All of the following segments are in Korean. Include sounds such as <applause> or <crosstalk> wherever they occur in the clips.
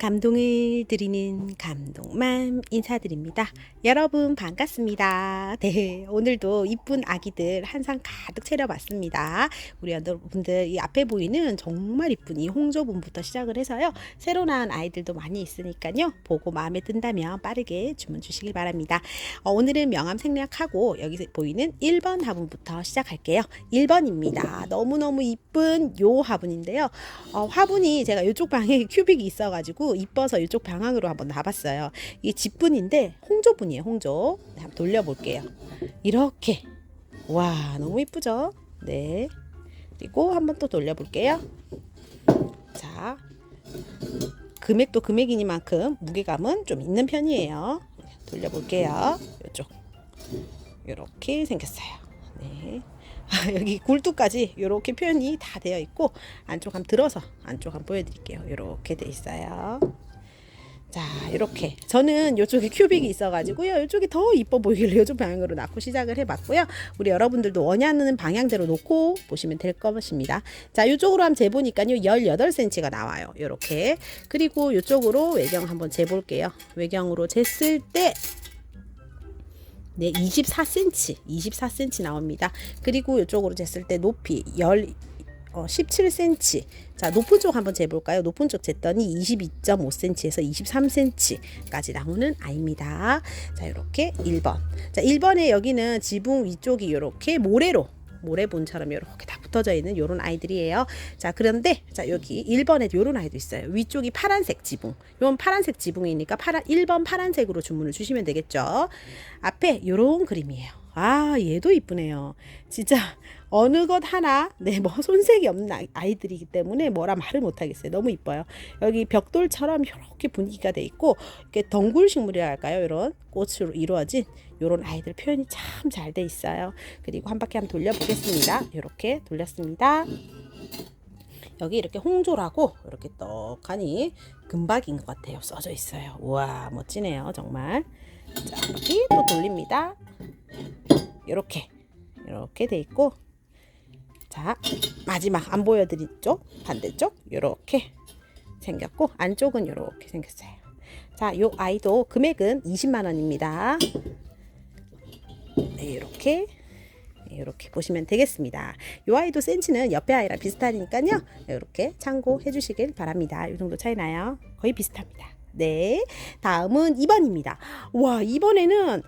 감동을 드리는 감동맘 인사드립니다. 여러분 반갑습니다. 네, 오늘도 이쁜 아기들 한상 가득 차려봤습니다. 우리 여러분들 이 앞에 보이는 정말 이쁜 이 홍조분부터 시작을 해서요. 새로 낳은 아이들도 많이 있으니까요. 보고 마음에 든다면 빠르게 주문 주시길 바랍니다. 어, 오늘은 명함 생략하고 여기 보이는 1번 화분부터 시작할게요. 1번입니다. 너무너무 이쁜 요 화분인데요. 어, 화분이 제가 이쪽 방에 <laughs> 큐빅이 있어가지고 이뻐서 이쪽 방향으로 한번 놔봤어요. 이게 집분인데 홍조분이에요. 홍조. 네, 한번 돌려볼게요. 이렇게 와 너무 이쁘죠? 네. 그리고 한번 또 돌려볼게요. 자 금액도 금액이니만큼 무게감은 좀 있는 편이에요. 돌려볼게요. 이쪽 이렇게 생겼어요. 네. 아, <laughs> 여기 굴뚝까지 이렇게 표현이 다 되어 있고 안쪽 한번 들어서 안쪽 한번 보여드릴게요. 이렇게 돼 있어요. 자 이렇게. 저는 이쪽에 큐빅이 있어가지고요. 이쪽이 더 이뻐 보이길래 이쪽 방향으로 놓고 시작을 해봤고요. 우리 여러분들도 원하는 방향대로 놓고 보시면 될 것입니다. 자 이쪽으로 한번 재보니까요. 18cm가 나와요. 이렇게. 그리고 이쪽으로 외경 한번 재볼게요. 외경으로 쟀을 때 네, 24cm, 24cm 나옵니다. 그리고 이쪽으로 쟀을 때 높이 열 어, 17cm. 자, 높은 쪽 한번 재볼까요? 높은 쪽 쟀더니 22.5cm에서 23cm까지 나오는 아이입니다. 자, 이렇게 1번. 자, 1번에 여기는 지붕 위쪽이 이렇게 모래로 모래본처럼 이렇게 다 붙어져 있는 이런 아이들이에요. 자, 그런데 자, 여기 1번에 이런 아이도 있어요. 위쪽이 파란색 지붕. 이건 파란색 지붕이니까 파란 1번 파란색으로 주문을 주시면 되겠죠. 앞에 이런 그림이에요. 아, 얘도 이쁘네요. 진짜 어느 것 하나, 네, 뭐 손색이 없는 아이- 아이들이기 때문에 뭐라 말을 못 하겠어요. 너무 이뻐요. 여기 벽돌처럼 이렇게 분위기가 돼 있고, 이렇게 덩굴 식물이라 할까요? 이런 꽃으로 이루어진 이런 아이들 표현이 참 잘 돼 있어요. 그리고 한 바퀴 한번 돌려보겠습니다. 이렇게 돌렸습니다. 여기 이렇게 홍조라고 이렇게 떡하니 금박인 것 같아요. 써져 있어요. 우와 멋지네요 정말. 자, 한 바퀴 또 돌립니다. 이렇게 이렇게 돼 있고 자 마지막 안 보여드리죠 반대쪽 이렇게 생겼고 안쪽은 이렇게 생겼어요. 자, 요 아이도 금액은 20만 원입니다. 네, 이렇게 이렇게 보시면 되겠습니다. 이 아이도 센치는 옆에 아이랑 비슷하니까요. 이렇게 참고해 주시길 바랍니다. 이 정도 차이 나요. 거의 비슷합니다. 네. 다음은 2번입니다. 와, 이번에는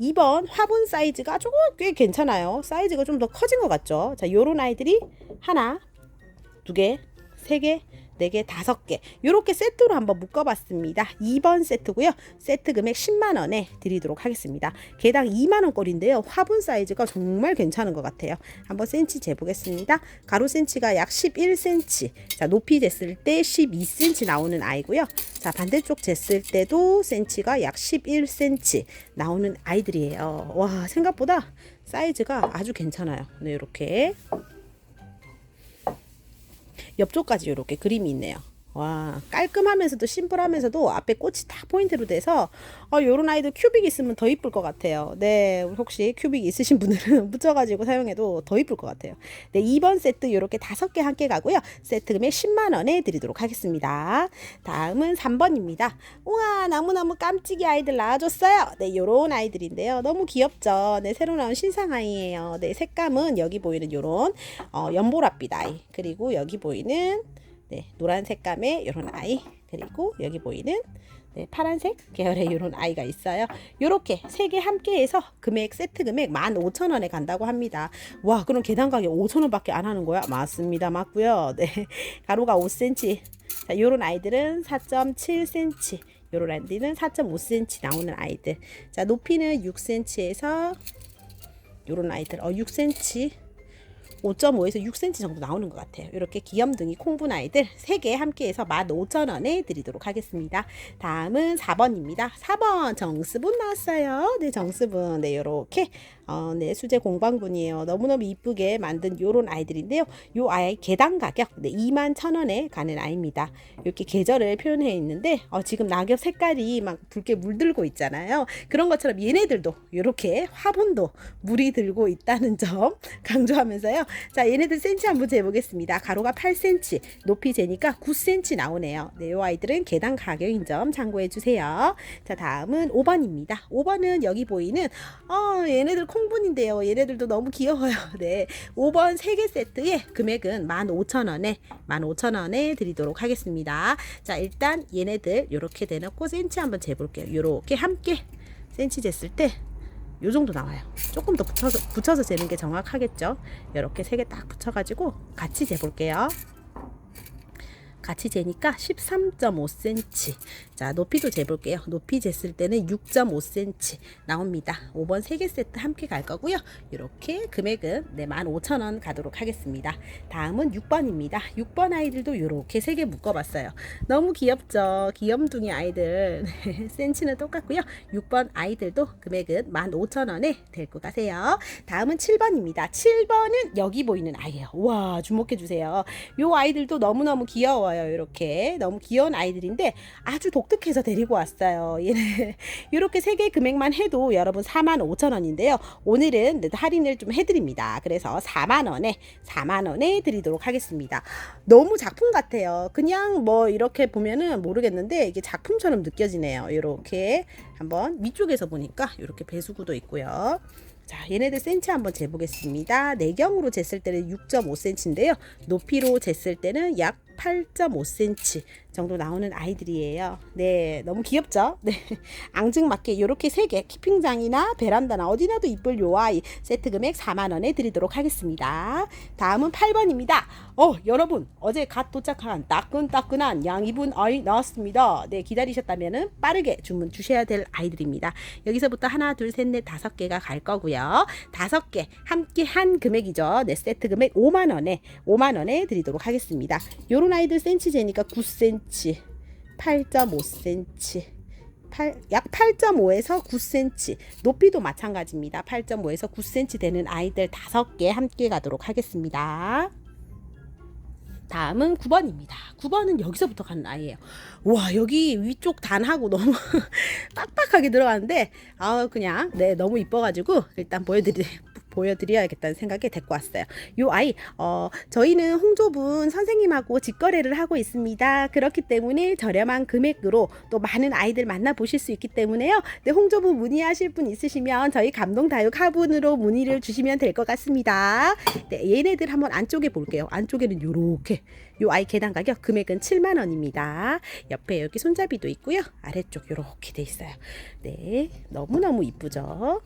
2번 화분 사이즈가 조금 꽤 괜찮아요. 사이즈가 좀 더 커진 것 같죠? 자, 요런 아이들이 하나, 두 개, 세 개, 네 개, 다섯 개. 요렇게 세트로 한번 묶어봤습니다. 2번 세트고요. 세트 금액 10만 원에 드리도록 하겠습니다. 개당 2만 원꼴인데요. 화분 사이즈가 정말 괜찮은 것 같아요. 한번 센치 재보겠습니다. 가로 센치가 약 11cm. 자, 높이 쟀을 때 12cm 나오는 아이고요. 자, 반대쪽 쟀을 때도 센치가 약 11cm 나오는 아이들이에요. 와, 생각보다 사이즈가 아주 괜찮아요. 네, 이렇게. 옆쪽까지 이렇게 그림이 있네요. 와 깔끔하면서도 심플하면서도 앞에 꽃이 다 포인트로 돼서 어, 요런 아이들 큐빅 있으면 더 이쁠 것 같아요. 네 혹시 큐빅 있으신 분들은 <laughs> 붙여가지고 사용해도 더 이쁠 것 같아요. 네 2번 세트 이렇게 다섯 개 함께 가고요. 세트 금액 10만 원에 드리도록 하겠습니다. 다음은 3번입니다. 우와 너무너무 깜찍이 아이들 나와줬어요. 네 요런 아이들인데요. 너무 귀엽죠. 네 새로 나온 신상 아이예요. 네 색감은 여기 보이는 요런 어, 연보랏빛 아이 그리고 여기 보이는 네, 노란 색감의 이런 아이 그리고 여기 보이는 네, 파란색 계열의 이런 아이가 있어요. 이렇게 세 개 함께해서 금액 세트 금액 15,000원에 간다고 합니다. 와, 그럼 계단 가격 5,000원밖에 안 하는 거야? 맞습니다, 맞고요. 네, 가로가 5cm. 자, 이런 아이들은 4.7cm. 요런 아이들은 4.5cm 나오는 아이들. 자, 높이는 6cm에서 요런 아이들, 어, 6cm. 5.5에서 6cm 정도 나오는 것 같아요. 이렇게 귀염둥이 콩분 아이들 3개 함께해서 15,000원에 드리도록 하겠습니다. 다음은 4번입니다. 4번 정수분 나왔어요. 네, 정수분. 네, 요렇게 어, 네, 수제 공방분이에요. 너무너무 이쁘게 만든 요런 아이들인데요. 요 아이 개당 가격 네, 2만 1,000원에 가는 아이입니다. 이렇게 계절을 표현해 있는데 어, 지금 낙엽 색깔이 막 붉게 물들고 있잖아요. 그런 것처럼 얘네들도 이렇게 화분도 물이 들고 있다는 점 <laughs> 강조하면서요. 자, 얘네들 센치 한번 재보겠습니다. 가로가 8cm, 높이 재니까 9cm 나오네요. 네, 요 아이들은 계단 가격인 점 참고해 주세요. 자, 다음은 5번입니다. 5번은 여기 보이는 어, 얘네들 콩분인데요. 얘네들도 너무 귀여워요. <laughs> 네. 5번 3개 세트에 금액은 15,000원에 15,000원에 드리도록 하겠습니다. 자, 일단 얘네들 요렇게 대놓고 센치 한번 재볼게요. 요렇게 함께 센치 쟀을 때 요 정도 나와요. 조금 더 붙여서 붙여서 재는 게 정확하겠죠. 이렇게 세 개 딱 붙여가지고 같이 재볼게요. 같이 재니까 13.5cm. 자, 높이도 재볼게요. 높이 쟀을 때는 6.5cm 나옵니다. 5번 3개 세트 함께 갈 거고요. 이렇게 금액은 네, 15,000원 가도록 하겠습니다. 다음은 6번입니다. 6번 아이들도 이렇게 3개 묶어봤어요. 너무 귀엽죠? 귀염둥이 아이들. <laughs> 센치는 똑같고요. 6번 아이들도 금액은 15,000원에 데리고 가세요. 다음은 7번입니다. 7번은 여기 보이는 아이예요. 와, 주목해 주세요. 요 아이들도 너무너무 귀여워요. 이렇게. 너무 귀여운 아이들인데 아주 독특해서 데리고 왔어요. <laughs> 얘네. 이렇게 세 개 금액만 해도 여러분 45,000원인데요. 오늘은 할인을 좀 해드립니다. 그래서 4만 원에, 4만 원에 드리도록 하겠습니다. 너무 작품 같아요. 그냥 뭐 이렇게 보면은 모르겠는데 이게 작품처럼 느껴지네요. 이렇게 한번 위쪽에서 보니까 이렇게 배수구도 있고요. 자, 얘네들 센치 한번 재보겠습니다. 내경으로 쟀을 때는 6.5cm인데요. 높이로 쟀을 때는 약 8.5cm 정도 나오는 아이들이에요. 네, 너무 귀엽죠? 네, <laughs> 앙증맞게 이렇게 세 개 키핑장이나 베란다나 어디나도 이쁠 요 아이 세트 금액 4만 원에 드리도록 하겠습니다. 다음은 8번입니다. 어, 여러분 어제 갓 도착한 따끈따끈한 양이분 아이 나왔습니다. 네, 기다리셨다면은 빠르게 주문 주셔야 될 아이들입니다. 여기서부터 하나, 둘, 셋, 넷, 다섯 개가 갈 거고요. 다섯 개 함께 한 금액이죠. 네, 세트 금액 5만 원에 5만 원에 드리도록 하겠습니다. 요런 아이들 센치 재니까 9cm, 8.5cm, 8, 약 8.5에서 9cm 높이도 마찬가지입니다. 8.5에서 9cm 되는 아이들 5개 함께 가도록 하겠습니다. 다음은 9번입니다. 9번은 여기서부터 가는 아이예요. 와 여기 위쪽 단하고 너무 <laughs> 빡빡하게 들어가는데 아 그냥 네 너무 이뻐가지고 일단 보여드리 보여드려야겠다는 생각에 데리고 왔어요. 요 아이 어 저희는 홍조분 선생님하고 직거래를 하고 있습니다. 그렇기 때문에 저렴한 금액으로 또 많은 아이들 만나 보실 수 있기 때문에요. 네, 홍조분 문의하실 분 있으시면 저희 감동다육 화분으로 문의를 주시면 될 것 같습니다. 네, 얘네들 한번 안쪽에 볼게요. 안쪽에는 요렇게 요 아이 계단 가격 금액은 7만 원입니다. 옆에 여기 손잡이도 있고요. 아래쪽 요렇게 돼 있어요. 네, 너무너무 이쁘죠?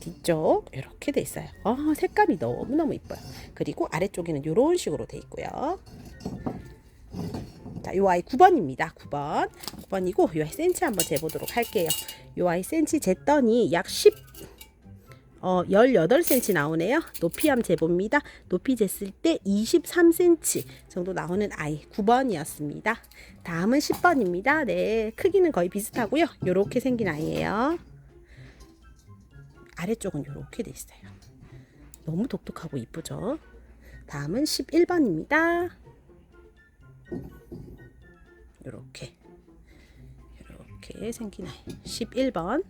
뒤쪽 이렇게 돼 있어요. 아, 색감이 너무너무 이뻐요. 그리고 아래쪽에는 이런 식으로 돼 있고요. 자, 요 아이 9번입니다. 9번. 9번이고 요 아이 센치 한번 재보도록 할게요. 요 아이 센치 쟀더니 약 10, 어, 18cm 나오네요. 높이 한번 재봅니다. 높이 쟀을 때 23cm 정도 나오는 아이 9번이었습니다. 다음은 10번입니다. 네, 크기는 거의 비슷하고요. 요렇게 생긴 아이예요. 아래쪽은 이렇게 돼 있어요. 너무 독특하고 이쁘죠? 다음은 11번입니다. 이렇게 이렇게 생긴 아이 11번.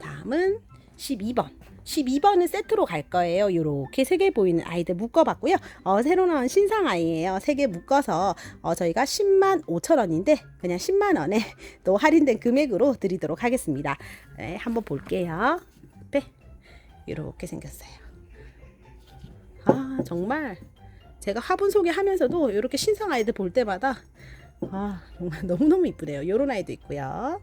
다음은 12번. 12번은 세트로 갈 거예요. 이렇게 세 개 보이는 아이들 묶어봤고요. 어, 새로 나온 신상 아이예요. 세 개 묶어서 어, 저희가 10만 5천 원인데 그냥 10만 원에 <laughs> 또 할인된 금액으로 드리도록 하겠습니다. 네, 한번 볼게요. 네, 이렇게 생겼어요. 아 정말 제가 화분 소개하면서도 이렇게 신상 아이들 볼 때마다 아 정말 <laughs> 너무너무 이쁘네요. 이런 아이도 있고요.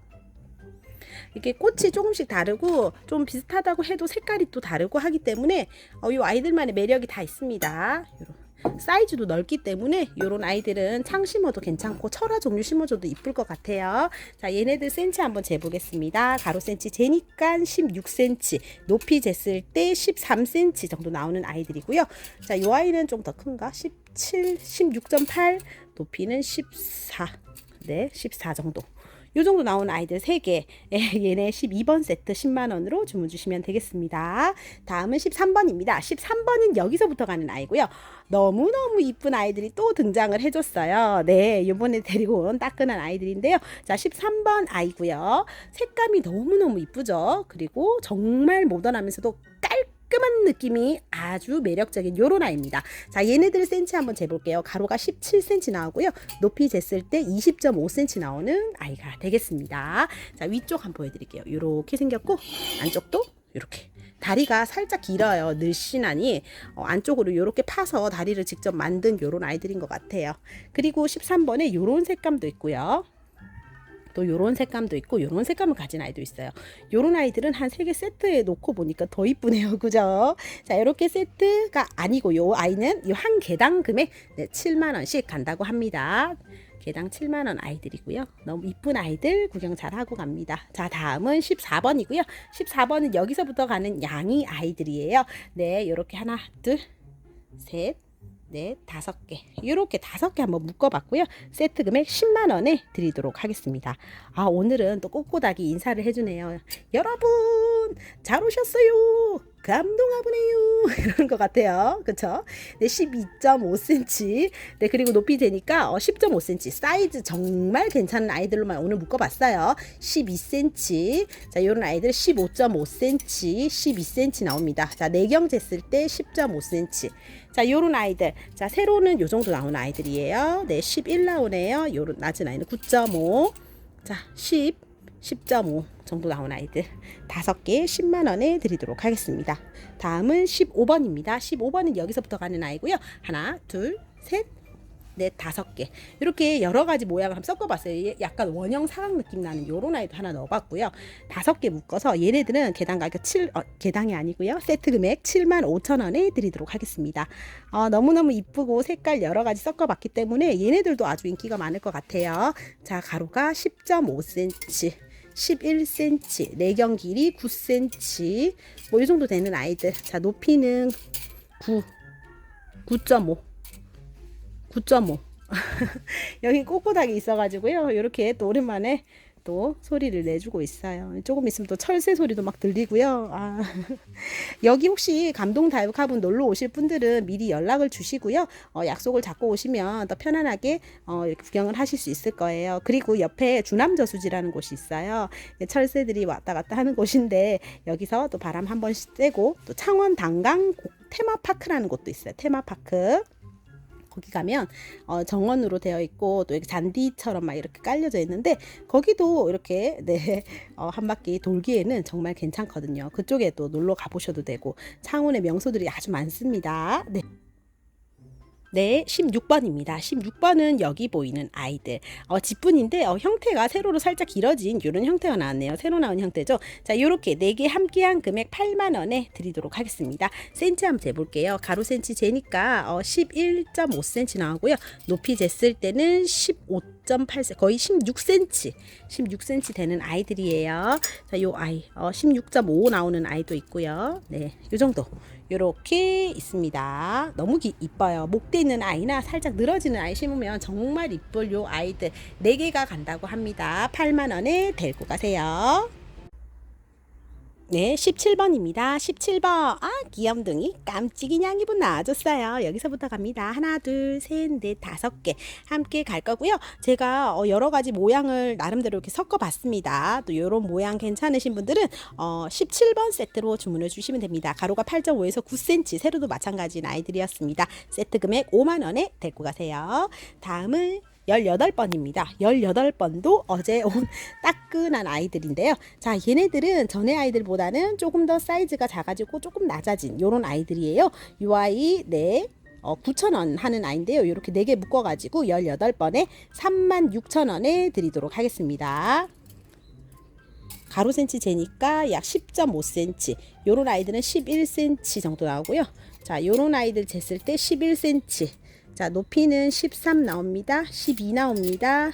이게 꽃이 조금씩 다르고 좀 비슷하다고 해도 색깔이 또 다르고 하기 때문에 어, 이 아이들만의 매력이 다 있습니다. 요런. 사이즈도 넓기 때문에 이런 아이들은 창 심어도 괜찮고 철화 종류 심어줘도 이쁠 것 같아요. 자, 얘네들 센치 한번 재보겠습니다. 가로 센치 재니까 16cm, 높이 쟀을 때 13cm 정도 나오는 아이들이고요. 자, 이 아이는 좀 더 큰가? 17, 16.8, 높이는 14, 네, 14 정도. 요 정도 나오는 아이들 3개. 예, 얘네 12번 세트 10만 원으로 주문 주시면 되겠습니다. 다음은 13번입니다. 13번은 여기서부터 가는 아이고요. 너무너무 이쁜 아이들이 또 등장을 해줬어요. 네, 요번에 데리고 온 따끈한 아이들인데요. 자, 13번 아이고요. 색감이 너무너무 이쁘죠. 그리고 정말 모던하면서도 깔 끔한 느낌이 아주 매력적인 요런 아이입니다. 자, 얘네들 센치 한번 재볼게요. 가로가 17cm 나오고요. 높이 쟀을 때 20.5cm 나오는 아이가 되겠습니다. 자, 위쪽 한번 보여드릴게요. 요렇게 생겼고, 안쪽도 이렇게. 다리가 살짝 길어요. 늘씬하니 어, 안쪽으로 이렇게 파서 다리를 직접 만든 요런 아이들인 것 같아요. 그리고 13번에 요런 색감도 있고요. 또 요런 색감도 있고 요런 색감을 가진 아이도 있어요. 요런 아이들은 한 세 개 세트에 놓고 보니까 더 이쁘네요. <laughs> 그죠? 자, 이렇게 세트가 아니고 요 아이는 요 한 개당 금액 네, 7만 원씩 간다고 합니다. 개당 7만 원 아이들이고요. 너무 이쁜 아이들 구경 잘 하고 갑니다. 자, 다음은 14번이고요. 14번은 여기서부터 가는 양이 아이들이에요. 네, 요렇게 하나, 둘, 셋, 넷, 다섯 개. 이렇게 다섯 개 한번 묶어봤고요. 세트 금액 10만 원에 드리도록 하겠습니다. 아 오늘은 또 꼿꼿하게 인사를 해주네요. 여러분 잘 오셨어요. 감동하구네요. <laughs> 이런 것 같아요. 그쵸? 네, 12.5cm. 네, 그리고 높이 되니까 어, 10.5cm. 사이즈 정말 괜찮은 아이들로만 오늘 묶어봤어요. 12cm. 자, 요런 아이들 15.5cm, 12cm 나옵니다. 자, 내경 쟀을 때 10.5cm. 자, 요런 아이들. 자, 세로는 요 정도 나오는 아이들이에요. 네, 11 나오네요. 요런 낮은 아이는 9.5. 자, 10, 10.5 정도 나온 아이들 <laughs> 다섯 개 10만 원에 드리도록 하겠습니다. 다음은 15번입니다. 15번은 여기서부터 가는 아이고요. 하나, 둘, 셋, 넷, 다섯 개. 이렇게 여러 가지 모양을 한번 섞어봤어요. 얘 약간 원형 사각 느낌 나는 요런 아이도 하나 넣어봤고요. 다섯 개 묶어서 얘네들은 개당 가격 7, 어, 개당이 아니고요. 세트 금액 7만 5천 원에 드리도록 하겠습니다. 어, 너무너무 이쁘고 색깔 여러 가지 섞어봤기 때문에 얘네들도 아주 인기가 많을 것 같아요. 자, 가로가 10.5cm. 11cm, 내경 길이 9cm, 뭐 이 정도 되는 아이들. 자, 높이는 9, 9.5, 9.5. 여기 꼿꼿하게 있어가지고요. 이렇게 또 오랜만에 또 소리를 내주고 있어요. 조금 있으면 또 철새 소리도 막 들리고요. 아, <laughs> 여기 혹시 감동 다이브카분 놀러 오실 분들은 미리 연락을 주시고요. 어, 약속을 잡고 오시면 더 편안하게 어, 이렇게 구경을 하실 수 있을 거예요. 그리고 옆에 주남저수지라는 곳이 있어요. 철새들이 왔다 갔다 하는 곳인데 여기서 또 바람 한 번씩 쐬고 또 창원 단강 테마파크라는 곳도 있어요. 테마파크. 거기 가면 어, 정원으로 되어 있고 또 이렇게 잔디처럼 막 이렇게 깔려져 있는데 거기도 이렇게 네, <laughs> 어, 한 바퀴 돌기에는 정말 괜찮거든요. 그쪽에 또 놀러 가보셔도 되고 창원의 명소들이 아주 많습니다. 네. 네, 16번입니다. 16번은 여기 보이는 아이들. 어, 지뿐인데 어, 형태가 세로로 살짝 길어진 이런 형태가 나왔네요. 새로 나온 형태죠. 자, 요렇게 4개 함께한 금액 8만 원에 드리도록 하겠습니다. 센치 한번 재볼게요. 가로 센치 재니까 어, 11.5cm 나오고요. 높이 쟀을 때는 15.8cm, 거의 16cm, 16cm 되는 아이들이에요. 자, 요 아이 어, 16.5 나오는 아이도 있고요. 네, 요 정도. 이렇게 있습니다. 너무 기, 이뻐요. 목대 있는 아이나 살짝 늘어지는 아이 심으면 정말 이쁠 요 아이들 4개가 간다고 합니다. 8만 원에 데리고 가세요. 네, 17번입니다. 17번. 아, 귀염둥이 깜찍이 냥이분 나와줬어요. 여기서부터 갑니다. 하나, 둘, 셋, 넷, 다섯 개 함께 갈 거고요. 제가 어, 여러 가지 모양을 나름대로 이렇게 섞어봤습니다. 또 이런 모양 괜찮으신 분들은 어, 17번 세트로 주문을 주시면 됩니다. 가로가 8.5에서 9cm, 세로도 마찬가지인 아이들이었습니다. 세트 금액 5만 원에 데리고 가세요. 다음은 18번입니다. 18번도 어제 온 <laughs> 따끈한 아이들인데요. 자, 얘네들은 전에 아이들보다는 조금 더 사이즈가 작아지고 조금 낮아진 요런 아이들이에요. 요 아이 네. 어, 9,000원 하는 아이인데요. 이렇게 4개 묶어가지고 18번에 36,000원에 드리도록 하겠습니다. 가로 센치 재니까 약 10.5cm. 요런 아이들은 11cm 정도 나오고요. 자, 요런 아이들 쟀을 때 11cm. 자, 높이는 13 나옵니다. 12 나옵니다.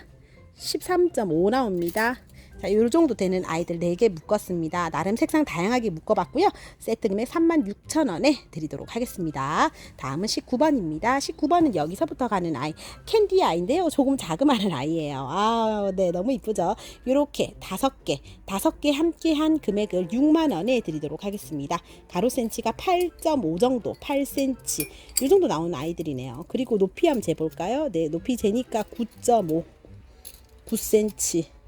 13.5 나옵니다. 자, 요 정도 되는 아이들 4개 묶었습니다. 나름 색상 다양하게 묶어봤고요. 세트 금액 36,000원에 드리도록 하겠습니다. 다음은 19번입니다. 19번은 여기서부터 가는 아이, 캔디 아이인데요. 조금 자그마한 아이예요. 아, 네, 너무 이쁘죠? 요렇게 다섯 개, 다섯 개 함께 한 금액을 6만원에 드리도록 하겠습니다. 가로 센치가 8.5 정도, 8cm. 요 정도 나오는 아이들이네요. 그리고 높이 한번 재볼까요? 네, 높이 재니까 9.5, 9cm.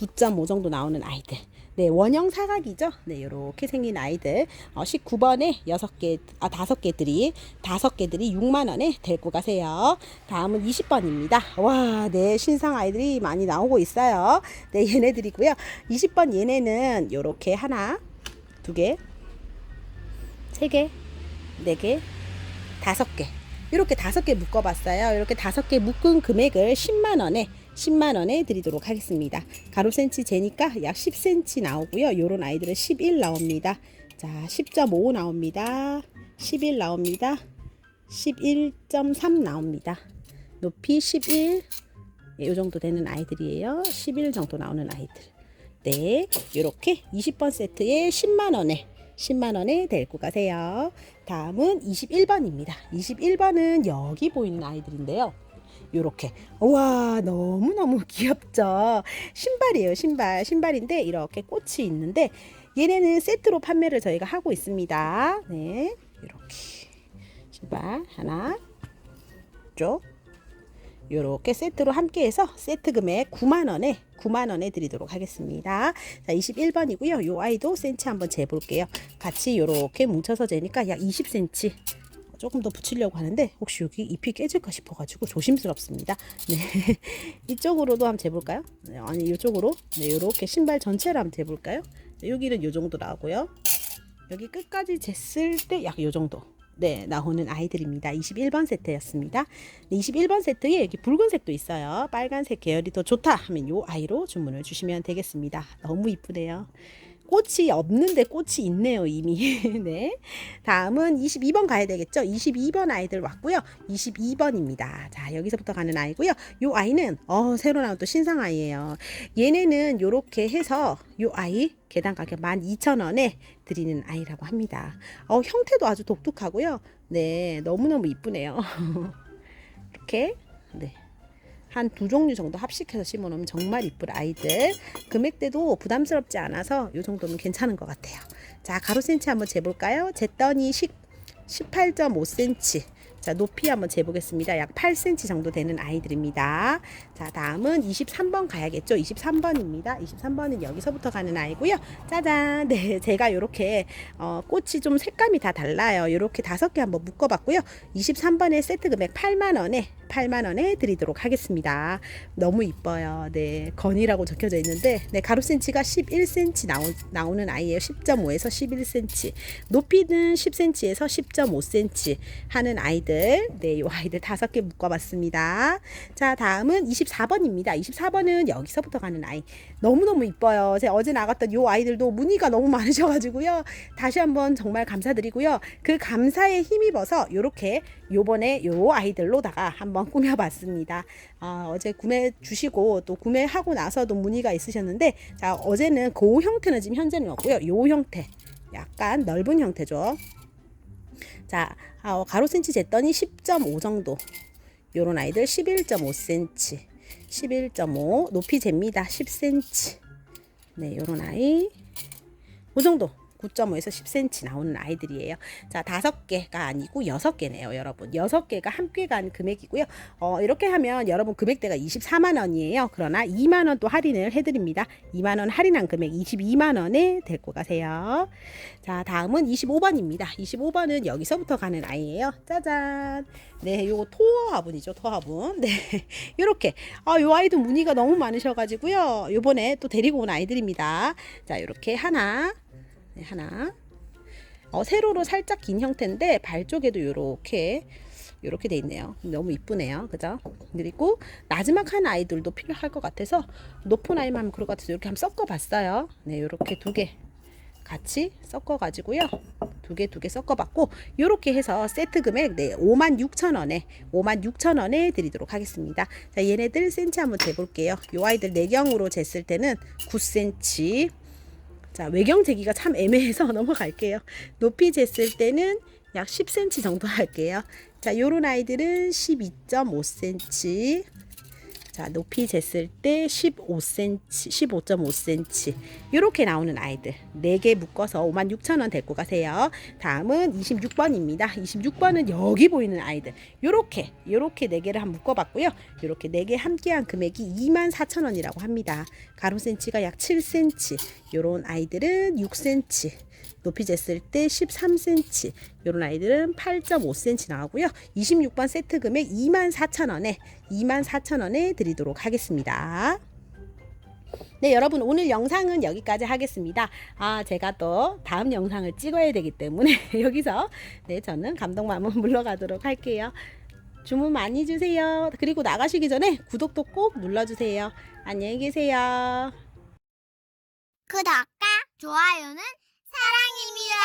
9.5 정도 나오는 아이들. 네, 원형 사각이죠. 네, 이렇게 생긴 아이들. 어, 19번에 6개, 아, 5개들이, 5개들이 6만원에 데리고 가세요. 다음은 20번입니다. 와, 네, 신상 아이들이 많이 나오고 있어요. 네, 얘네들이고요. 20번 얘네는 요렇게 하나, 두 개, 세 개, 네 개, 다섯 개. 이렇게 다섯 개 묶어봤어요. 이렇게 다섯 개 묶은 금액을 10만 원에 10만 원에 드리도록 하겠습니다. 가로 센치 재니까 약 10cm 나오고요. 요런 아이들은 11 나옵니다. 자, 10.5 나옵니다. 11 나옵니다. 11.3 나옵니다. 높이 11, 예, 요 정도 되는 아이들이에요. 11 정도 나오는 아이들. 네, 이렇게 20번 세트에 10만 원에 10만 원에 데리고 가세요. 다음은 21번입니다. 21번은 여기 보이는 아이들인데요. 요렇게. 와 너무너무 <laughs> 귀엽죠? 신발이에요 신발. 신발인데 이렇게 꽃이 있는데 얘네는 세트로 판매를 저희가 하고 있습니다. 네 이렇게. 신발 하나 쪽. 요렇게 세트로 함께해서 세트 금액 9만원에 9만원에 드리도록 하겠습니다. 자, 21번이고요. 요 아이도 센치 한번 재볼게요. 같이 요렇게 뭉쳐서 재니까 약 20cm 조금 더 붙이려고 하는데 혹시 여기 잎이 깨질까 싶어가지고 조심스럽습니다. 네, <laughs> 이쪽으로도 한번 재볼까요? 네, 아니 이쪽으로 네, 이렇게 신발 전체를 한번 재볼까요? 네, 여기는 요 정도 나오고요. 여기 끝까지 쟀을 때약요 정도. 네, 나오는 아이들입니다. 21번 세트였습니다. 네, 21번 세트에 여기 붉은색도 있어요. 빨간색 계열이 더 좋다 하면 요 아이로 주문을 주시면 되겠습니다. 너무 이쁘네요. 꽃이 없는데 꽃이 있네요, 이미. <laughs> 네. 다음은 22번 가야 되겠죠? 22번 아이들 왔고요. 22번입니다. 자, 여기서부터 가는 아이고요. 요 아이는 어, 새로 나온 또 신상 아이예요. 얘네는 요렇게 해서 요 아이 개당 가격 12,000원에 드리는 아이라고 합니다. 어, 형태도 아주 독특하고요. 네, 너무너무 이쁘네요. <laughs> 이렇게 네. 한 두 종류 정도 합식해서 심어 놓으면 정말 이쁠 아이들. 금액대도 부담스럽지 않아서 이 정도면 괜찮은 것 같아요. 자, 가로 센치 한번 재볼까요? 쟀더니 10, 18.5cm. 자, 높이 한번 재보겠습니다. 약 8cm 정도 되는 아이들입니다. 자, 다음은 23번 가야겠죠? 23번입니다. 23번은 여기서부터 가는 아이고요. 짜잔! 네, 제가 이렇게 어, 꽃이 좀 색감이 다 달라요. 이렇게 다섯 개 한번 묶어봤고요. 23번에 세트 금액 8만원에 8만원에 드리도록 하겠습니다. 너무 이뻐요. 네, 건이라고 적혀져 있는데, 네, 가로 센치가 11cm 나오, 나오는 아이예요. 10.5에서 11cm. 높이는 10cm에서 10.5cm 하는 아이들. 네, 이 아이들 다섯 개 묶어봤습니다. 자, 다음은 24번입니다. 24번은 여기서부터 가는 아이. 너무너무 이뻐요. 제가 어제 나갔던 이 아이들도 문의가 너무 많으셔가지고요. 다시 한번 정말 감사드리고요. 그 감사에 힘입어서 이렇게 요번에 요 아이들로다가 한번 꾸며봤습니다. 아, 어제 구매 주시고 또 구매하고 나서도 문의가 있으셨는데 자 어제는 그 형태는 지금 현재는 없고요. 요 형태. 약간 넓은 형태죠. 자 아, 가로 센치 쟀더니 10.5 정도. 요런 아이들 11.5cm 11.5 높이 잽니다. 10cm 네 요런 아이. 그 정도 9.5에서 10cm 나오는 아이들이에요. 자, 다섯 개가 아니고 여섯 개네요, 여러분. 여섯 개가 함께 간 금액이고요. 어, 이렇게 하면 여러분 금액대가 24만 원이에요. 그러나 2만 원 또 할인을 해드립니다. 2만 원 할인한 금액 22만 원에 데리고 가세요. 자, 다음은 25번입니다. 25번은 여기서부터 가는 아이예요. 짜잔. 네, 요거 토어 화분이죠, 토어 화분. 네, <laughs> 요렇게. 아, 요 아이도 문의가 너무 많으셔가지고요. 요번에 또 데리고 온 아이들입니다. 자, 요렇게 하나. 네, 하나. 어, 세로로 살짝 긴 형태인데 발 쪽에도 요렇게 요렇게 돼 있네요. 너무 이쁘네요. 그죠? 그리고 마지막 한 아이들도 필요할 것 같아서 높은 아이만 그럴 것 같아서 이렇게 한번 섞어 봤어요. 네, 요렇게 두 개 같이 섞어 가지고요. 두두개두 개 섞어 봤고 요렇게 해서 세트 금액 네 56,000원에 56,000원에 드리도록 하겠습니다. 자 얘네들 센치 한번 재 볼게요. 요 아이들 내경으로 쟀을 때는 9cm 자 외경 재기가 참 애매해서 <laughs> 넘어갈게요. 높이 쟀을 때는 약 10cm 정도 할게요. 자 요런 아이들은 12.5cm 자, 높이 쟀을 때 15cm, 15.5cm 이렇게 나오는 아이들 4개 묶어서 56,000원 데리고 가세요. 다음은 26번입니다. 26번은 여기 보이는 아이들 요렇게 요렇게 4개를 한 묶어봤고요. 요렇게 4개 함께한 금액이 24,000원이라고 합니다. 가로 센치가 약 7cm 요런 아이들은 6cm 높이 쟀을 때 13cm 요런 아이들은 8.5cm 나오고요. 26번 세트 금액 24,000원에 24,000원에 드리도록 하겠습니다. 네, 여러분 오늘 영상은 여기까지 하겠습니다. 아, 제가 또 다음 영상을 찍어야 되기 때문에 <laughs> 여기서 네, 저는 감동마음은 물러가도록 할게요. 주문 많이 주세요. 그리고 나가시기 전에 구독도 꼭 눌러주세요. 안녕히 계세요. 구독과 좋아요는 사랑입니다.